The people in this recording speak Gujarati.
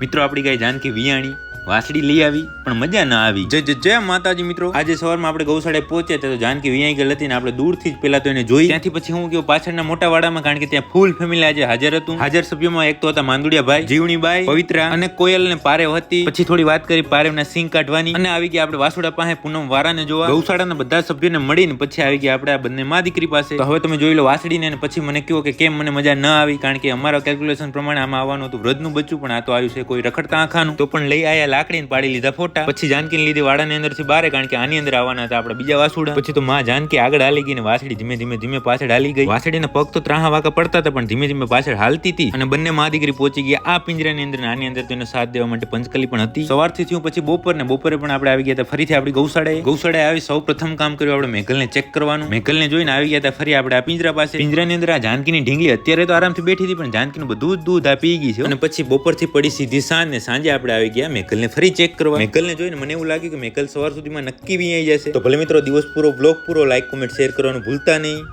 મિત્રો, આપણી ગાય જાનકી વિયાણી વાસડી લઈ આવી, પણ મજા ના આવી. જય જય માતાજી મિત્રો. આજે સવારમાં આપણે ગૌશાળે પહોંચ્યા તો જાનકી વિયાઈ ગયેલ હતી ને આપણે દૂરથી જ પેલા તો એને જોઈ. ત્યાંથી પછી હું ગયો પાછળના મોટા વાડામાં, કારણ કે ત્યાં ફૂલ ફેમિલી આજે હાજર હતું. હાજર સભ્યોમાં એક તો હતા માંદુડિયા ભાઈ જીવણી બાઈ પવિત્રા અને કોયલ ને પારેવ હતી. પછી થોડી વાત કરી પારેવના સિંગ કાઢવાની અને આવી ગયા આપણે વાસુડા પાસે પૂનમ વારાને જોવા. ગૌશાળાના બધા સભ્યોને મળીને પછી આવી ગયા આપણે આ બંને મા દીકરી પાસે. તો હવે તમે જોઈ લો વાસડીને અને પછી મને કહ્યું કે કેમ મને મજા ન આવી, કારણ કે અમારા કેલ્ક્યુલેશન પ્રમાણે આમાં આવવાનું હતું. વ્રતનું બચ્ચું પણ આ તો આવ્યું છે કોઈ રખડતા આખાનું, તો પણ લઈ આયા લાકડીને પાડી લીધા ફોટા. પછી જાનકીને લીધી વાડાની અંદરથી બારે, કારણ કે આની અંદર આવવાના હતા આપણે બીજા વાસુડા. પછી તો માં જાનકી આગળ હાલી ગઈ ને વાસડી ધીમે ધીમે ધીમે પાછળ હાલી ગઈ. વાસડીના પગ તો ત્રાહા વાકા પડતા હતા, પણ ધીમે ધીમે પાછળ હાલતી હતી. અને બંને માં દીકરી પહોંચી ગયા આ પિંજરાની અંદર આની અંદર તેને સાથ દેવા માટે પંચકલી પણ હતી. સવારથી થયું પછી બપોર ને બપોરે પણ આપણે આવી ગયા હતા ફરીથી આપણી ગૌશાળાએ. ગૌશાળાએ આવી સૌ પ્રથમ કામ કર્યું આપણે મેઘલને ચેક કરવાનું. મેઘલને જોઈને આવી ગયા હતા ફરી આપણે આ પિંજરા પાસે. પિંજરાની અંદર આ જાનકીની ઢીંગલી અત્યારે તો આરામથી બેઠી હતી, પણ જાનકીનું બધું જ દૂધ આ પી ગઈ છે. અને પછી બપોરથી પડી સીધી સાંજ ને સાંજે આપણે આવી ગયા મેકલને ફરી ચેક કરવા. મેઘલને જોઈને મને એવું લાગ્યું કે મેકલ સવાર સુધીમાં નક્કી બી આવી જશે. તો ભલે મિત્રો, દિવસ પૂરો બ્લોગ પૂરો લાઈક કોમેન્ટ શેર કરવાનું ભૂલતા નહીં.